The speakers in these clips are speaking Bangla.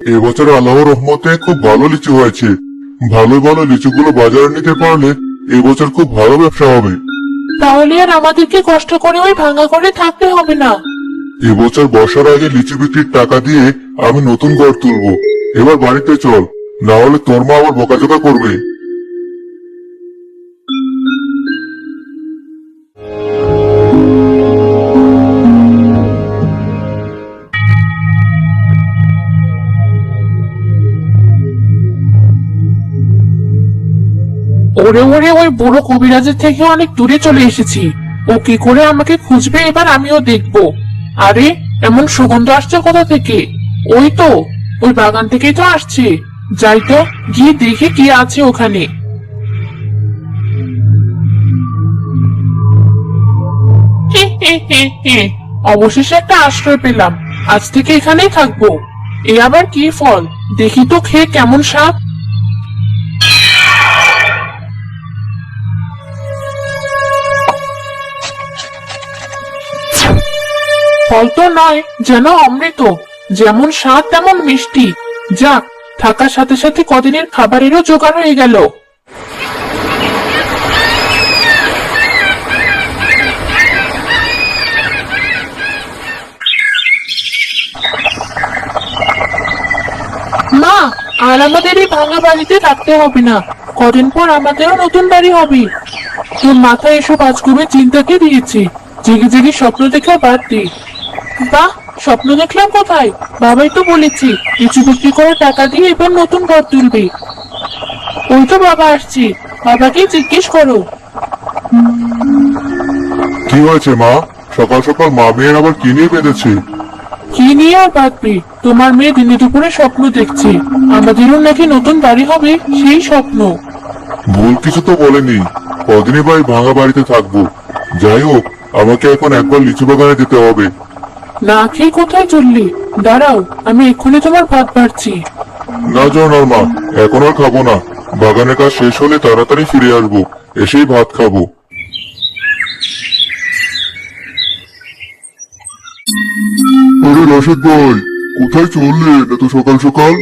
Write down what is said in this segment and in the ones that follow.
এবছর আল্লাহর রহমতে খুব ভালো লিচু হয়েছে। ভালো ভালো লিচুগুলো বাজারে নিতে পারলে এবছর খুব ভালো ব্যবসা হবে। তাহলে আর আমাদেরকে কষ্ট করে ওই ভাঙা করে থাকতে হবে না। এবছর বর্ষার আগে লিচু বিক্রির টাকা দিয়ে আমি নতুন ঘর তুলবো। এবার বাড়িতে চল না হলে তোর মা আবার বকাঝকা করবে। ওরে ওরে ওই বুড়ো কবিরাজের থেকে অনেক দূরে চলে এসেছি। ও কি করে আমাকে খুঁজবে? এবার আমিও দেখব। আরে, এমন সুগন্ধ আসছে কোথা থেকে? ওই তো, ওই বাগান থেকেই তো আসছে। যাই তো, গিয়ে দেখে কি আছে ওখানে। অবশেষে একটা আশ্রয় পেলাম। আজ থেকে এখানেই থাকব। এ আবার কি ফল? দেখি তো খেয়ে কেমন স্বাদ। ফল তো নয়, যেন অমৃত। যেমন স্বাদ, তেমন মিষ্টি। যাক, থাকার সাথে সাথে কদিনের খাবারেরও জোগাড় হয়ে গেল। মা, আর আমাদের এই ভাঙা বাড়িতে থাকতে হবে না। কদিন পর আমাদেরও নতুন বাড়ি হবে। তোর মাথায় এসব আজগুবে চিন্তাকে দিয়েছি। জেগে জেগে স্বপ্ন দেখা বাদ দি। বাহ স্বপ্ন দেখলাম কোথায়? বাবাই তো বলেছি কিছু বিক্রি করে টাকা দিয়ে এবার নতুন ঘর তুলবে। ওই তো বাবা আসছে বাবাকে জিজ্ঞেস করো। কি হয়েছে মা? সকাল সকাল মা মেয়ের আবার কি নিয়ে বেঁধেছে? কি নিয়ে আর বাঁধবে? তোমার মেয়ে দিনে দুপুরে স্বপ্ন দেখছে। আমাদেরও নাকি নতুন বাড়ি হবে সেই স্বপ্ন। ভুল কিছু তো বলেনি। কদিনই ভাই ভাঙা বাড়িতে থাকব। যাই হোক আমাকে এখন একবার লিচু বাগানে যেতে হবে। না খেয়ে কোথায় চললি? দাঁড়াও আমি এক্ষুনি তোমার ভাত বাড়ছি। না জনার মা এখন আর খাব না। বাগানের কাজ শেষ হলে তাড়াতাড়ি ফিরে আসব। এসেই ভাত খাব। আরে রশিদ ভাই কোথায় চললেন এত সকাল সকাল?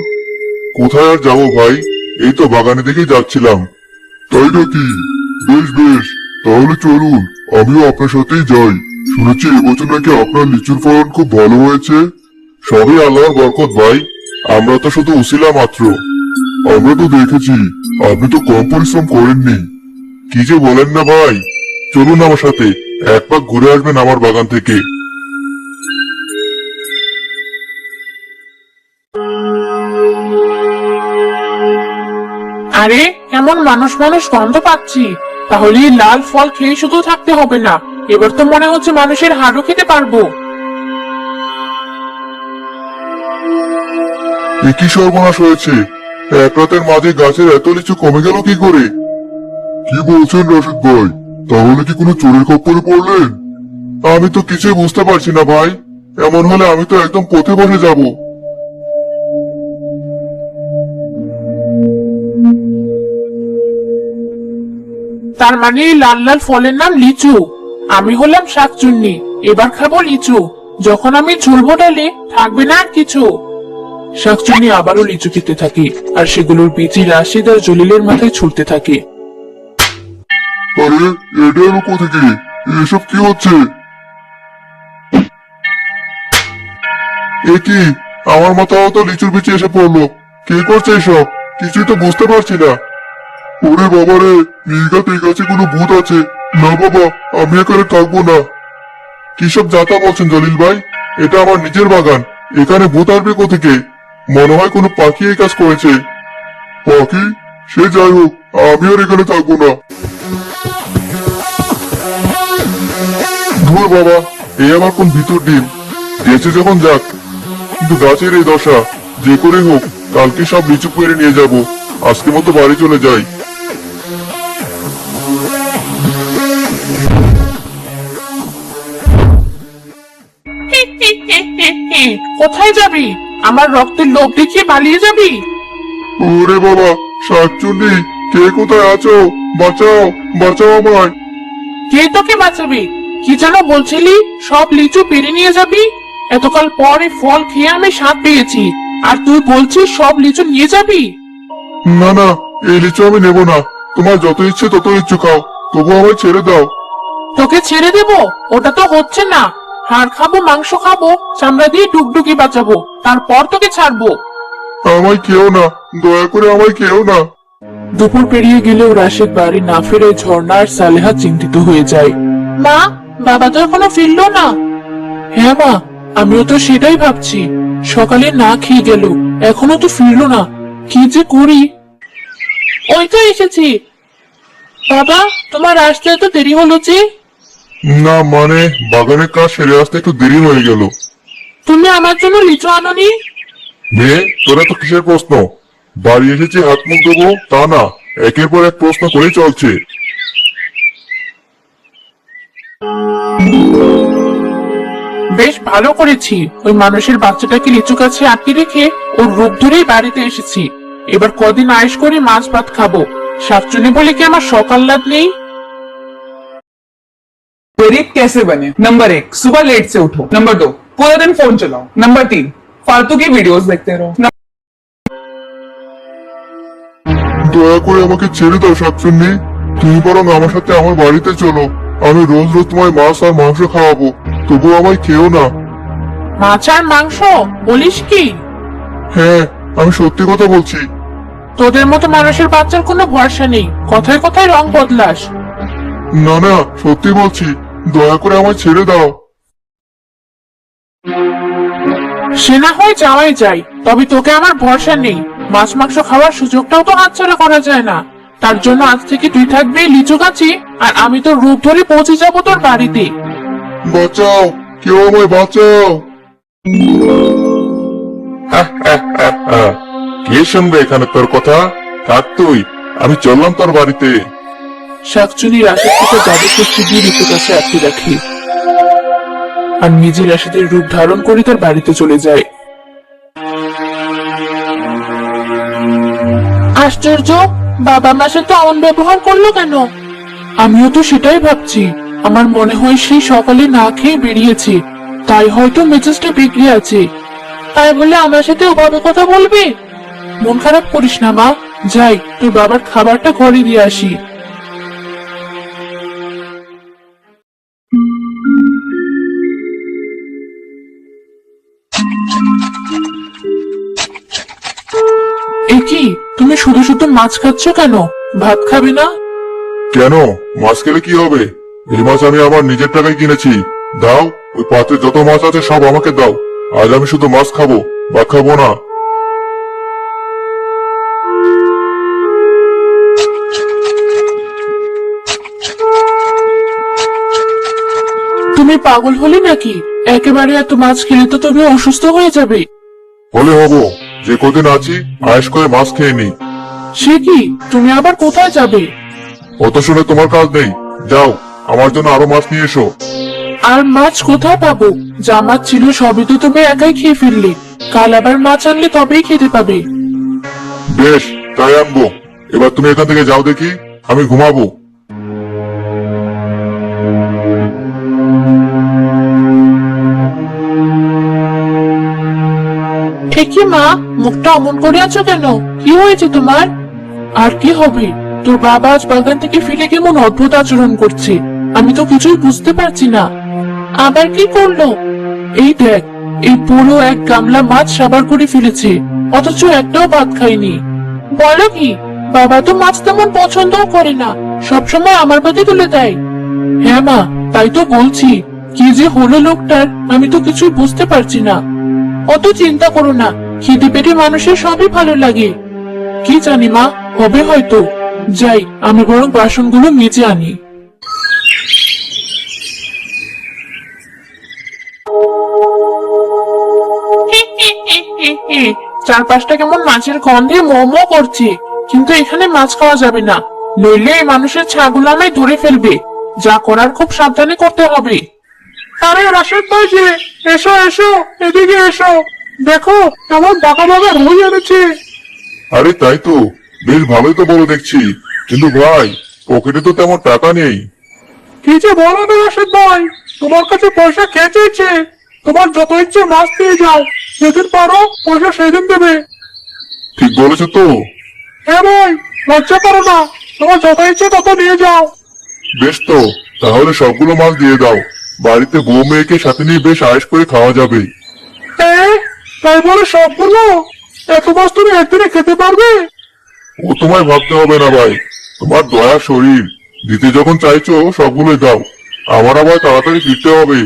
কোথায় আর যাব ভাই? এই তো বাগানে দিকে যাচ্ছিলাম। তাই নাকি? বেশ বেশ তাহলে চলুন আমিও আপনার সাথেই যাই। শুনেছি এবছর নাকি আপনার লিচুর ফলন খুব ভালো হয়েছে। সবই আল্লাহর বরকত ভাই, আমরা তো শুধু উসিলা মাত্র। আমরা তো দেখেছি, আপনি তো কম পরিশ্রম করেননি। কি যে বলেন না ভাই, চলুন আমার সাথে, এক পাক ঘুরে আসবেন আমার বাগান থেকে। আরে, এমন মানুষ মানুষ গন্ধ পাচ্ছি, তাহলে লাল ফল খেয়ে শুধু থাকতে হবে না। এবার তো মনে হচ্ছে মানুষের হাড়ও খেতে পারব। কি সর্বনাশ হয়েছে? এক রাতের মাঝে গাছের এত লিচু কমে গেল কি করে? কি বলছেন রশিদ ভাই? তাহলে কি কোনো চোরের খপ্পরে পড়লেন? আমি তো কিছুই বুঝতে পারছি না ভাই। এমন হলে আমি তো একদম পথে বসে যাব। তার মানে লাল লাল ফলের নাম লিচু। আমি হলাম শাকচুন্নি, এবার খাব লিচু। যখন আমি ঝুলবো ডালে থাকবে না আর কিছু। শাকচুন্নি আবারও লিচু খেতে থাকে, আর সেগুলোর বিচি রাশিদ আর জলিলের মাথায় ছুটতে থাকে। আরে, এটা এলো কোথেকে? এসব কি হচ্ছে? এ আমার মাথাও তো লিচুর বিচে এসে পড়ল। কে করছে এসব? কিছুই তো বুঝতে পারছি না। ওরে বাবা রে নির্গাত এই গাছে কোনো ভূত আছে। না বাবা, আমি এখানে থাকব না। কিসব যাতা বলছেন জলিল ভাই? এটা আমার নিজের বাগান। এখানে ভূত আসবে কোথেকে? মনে হয় কোনো পাখি এই কাজ করেছে। পাখি? সে যাই হোক আমি আর এখানে থাকব না। ধুর বাবা, এই আমার কোন ভিতর ডিম। গেছে যখন যাক। কিন্তু গাছের এই দশা, যে করে হোক, কালকে সব লিচু পেরে নিয়ে যাব। আজকে মতো বাড়ি চলে যাই। কোথায় যাবি? আমার রক্তের লোভ দেখিয়ে পালিয়ে যাবি? ওরে বাবা শাকচুন্নি কে কোথায় আছো? বাঁচাও বাঁচাও আমায়। কে তোকে বাঁচাবে? কি যেন বলছিলি সব লিচু পেরে নিয়ে যাবি? এতকাল পরে ফল খেয়ে আমি স্বাদ পেয়েছি। আর তুই বলছিস সব লিচু নিয়ে যাবি? না না এই লিচু আমি নেব না। তোমার যত ইচ্ছে তত লিচু খাও। তবু আমায় ছেড়ে দাও। তোকে ছেড়ে দেব? ওটা তো হচ্ছে না। হাড় খাব মাংস খাব চামড়া দিয়ে ডুগডুগি বাঁচাবো তারপর তোকে ছাড়বো। আমায় কেউ না দয়া করে আমায় কেউ না। দুপুর পেরিয়ে গেলেও রাশেদ বাড়ি না ফিরে ঝর্ণা আর সালেহা চিন্তিত হয়ে যায়। মা বাবা তো এখনও ফিরলো না। হ্যাঁ মা আমিও তো সেটাই ভাবছি। সকালে না খেয়ে গেল এখনও তো ফিরলো না। কি যে করি? ওই তো এসেছি। বাবা তোমার আসতে এত দেরি হলো যে? না মানে বাগানের কাজ সেরে আসতে একটু দেরি হয়ে গেল। তুমি আমার জন্য লিচু আনোনি? মেয়ে তোরা তো কিসের প্রশ্ন? বাড়ি এসেছে হাত মুখ দেবো তা না একের পর এক প্রশ্ন করেই চলছে। বেশ ভালো করেছি। ওই মানুষের বাচ্চাটাকে লিচু কাছে আটকে রেখে ওর রূপ ধরেই বাড়িতে এসেছি। এবার কদিন আয়েশ করে মাছ ভাত খাব। শাকচুনি বলে কি আমার সকাল লাভ নেই? गरीब कैसे बने नंबर एक सुबह लेट से उठो नंबर दो पूरा दिन फोन चलाओ नंबर तीन फालतू की वीडियोस देखते रहो नंबर দয়া করে আমাকে ছেড়ে দাও শাকচুন্নি তুমি বরং আমার সাথে আমার বাড়িতে চলো আমি রোজ রোজ তোমায় মাছ আর মাংস খাওয়াবো তবু আমায় খেও না মাছ আর মাংস বলিস কি হ্যাঁ আমি সত্যি কথা বলছি তোদের মতো মানুষের বাচ্চার কোনো ভরসা নেই কথায় কথায় রং বদলাস না না সত্যি বলছি দয়া করে আমায় ছেড়ে দাও। সে না হয় যাওয়াই যায় তবে তোকে আমার ভরসা নেই। মাছ মাংস খাওয়ার সুযোগটাও তো হাতছাড়া করা যায় না। তার জন্য আজ থেকে তুই থাকবি লিচু গাছে আর আমি তোর রূপ ধরে পৌঁছে যাব তোর বাড়িতে। বাঁচাও কেউ আমায় বাঁচাও। কে শুনবে এখানে তোর কথা? থাক তুই আমি চললাম তোর বাড়িতে। শাকচুনি রাশেদ থেকে শক্তি দিয়ে ঋতু কাছে আটকে রাখে। আর নিজে রাশেদের রূপ ধারণ করে তার বাড়িতে চলে যায়। আশ্চর্য! বাবা মার সাথে অমন ব্যবহার করল কেন? আমিও তো সেটাই ভাবছি। আমার মনে হয় সেই সকালে না খেয়ে বেরিয়েছে। তাই হয়তো মেজাজটা বিগড়ে আছে। তাই বলে আমার সাথে ওভাবে কথা বলবে? মন খারাপ করিস না মা। যাই তোর বাবার খাবারটা ঘরে দিয়ে আসি। শুধু শুধু মাছ খাচ্ছ কেন? ভাত খাবে না? কেন? মাছ খেলে কি হবে? এই মাছ আমি আমার নিজের টাকায় কিনেছি। দাও ওই পাত্রে যত মাছ আছে সব আমাকে দাও। আজ আমি শুধু মাছ খাব বা খাব না। তুমি পাগল হলে নাকি? একেবারে এত মাছ খেলে তো তুমি অসুস্থ হয়ে যাবে। হলে হব। যে কদিন আছি আয়েস করে মাছ খেয়ে নি। সে কি? তুমি আবার কোথায় যাবে? অত শুনে তোমার কাজ নেই। যাও আমার জন্য আরও মাছ নিয়ে এসো। আর মাছ কোথায় পাবো? যা মাছ ছিল সবই তো তুমি একাই খেয়ে ফেললে। কাল আবার মাছ আনলে তবেই খেতে পাবে। বেশ তাই আনব। এবার তুমি এখান থেকে যাও দেখি আমি ঘুমাবো। ঠিকই মা মুখটা অমন করে আছো কেন? কি হয়েছে তোমার? আর কি হবে? তোর বাবা আজ বাগান থেকে ফিরে কেমন অদ্ভুত আচরণ করছে? আমি তো কিছুই বুঝতে পারছি না। আবার কি করল? এই দেখ, এই পুরো এক গামলা মাছ সাবার করে ফেলেছে, অথচ একটাও ভাত খাইনি বলো কি, বাবা তো মাছ তেমন পছন্দও করে না, সবসময় আমার পাতে তুলে দেয়। হ্যাঁ মা, তাই তো বলছি, কি যে হলো লোকটার, আমি তো কিছুই বুঝতে পারছি না। অত চিন্তা করো না, খিদে পেটে মানুষের সবই ভালো লাগে। কি জানি মা হবে হয়তো যাই, আমি বরং বাসনগুলো মেজে আনি। চারপাশটা কেমন মাছের গন্ধে মোমো করছে। কিন্তু এখানে মাছ খাওয়া যাবে না। নইলে এই মানুষের ছাগুলো আমায় ধরে ফেলবে। যা করার খুব সাবধানে করতে হবে। আরে রাশেদ ভাই এসো এসো, এদিকে এসো। দেখো আমার বাঁকা বাবা রুই এনেছে। আরে তাই তো। বেশ ভালোই তো বড় দেখছি। কিন্তু ভাই পকেটে তো তেমন টাকা নেই। কি যে বলো না রাশেদ ভাই? তোমার কাছে পয়সা কে চেয়েছে? তোমার যত ইচ্ছে মাছ দিয়ে যাও। যেদিন পারো পয়সা সেদিন দেবে। ঠিক বলেছ তো। হ্যাঁ ভাই লজ্জা করো না। তোমার যত ইচ্ছে তত নিয়ে যাও। বেশ তো তাহলে সবগুলো মাছ দিয়ে দাও। বাড়িতে বউ মেয়েকে সাথে নিয়ে বেশ আয়েস করে খাওয়া যাবে। তাই বলে সবগুলো? এত মাছ তুমি একদিনে খেতে পারবে? ও তোমায় ভাবতে হবে না ভাই। তোমার দয়া শরীর। দিতে যখন চাইছো সবগুলোই দাও। আমার আবার তাড়াতাড়ি ফিরতে হবে।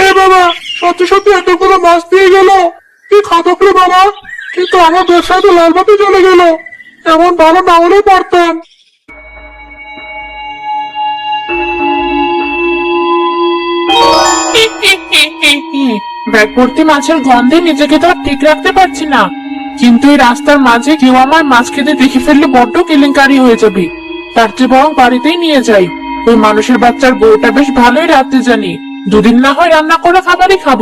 এ বাবা, সত্যি সত্যি এতগুলো মাছ দিয়ে গেল। কি খাদক বাবা। কিন্তু আমার ব্যবসায় তো লালবাতি চলে গেল। এমন ভালো না হলেও পারতাম। ব্যাগ মাছের গন্ধে নিজেকে তো ঠিক রাখতে পারছি না। কিন্তু এই রাস্তার মাঝে কেউ আমার মাছ খেতে দেখে ফেললে বড্ড কেলেঙ্কারি হয়ে যাবে। তার চেয়ে বরং বাড়িতেই নিয়ে যাই। ওই মানুষের বাচ্চার বউটা বেশ ভালোই রাখতে জানি। দুদিন না হয় রান্না করা খাবারই খাব।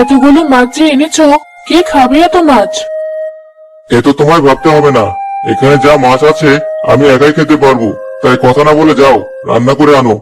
এতগুলো মাছ যে এনেছো, কে খাবে এত মাছ? এ তো তোমায় ভাবতে হবে না। এখানে যা মাছ আছে, আমি একাই খেতে পারব। তাই কথা না বলে যাও, রান্না করে আনো।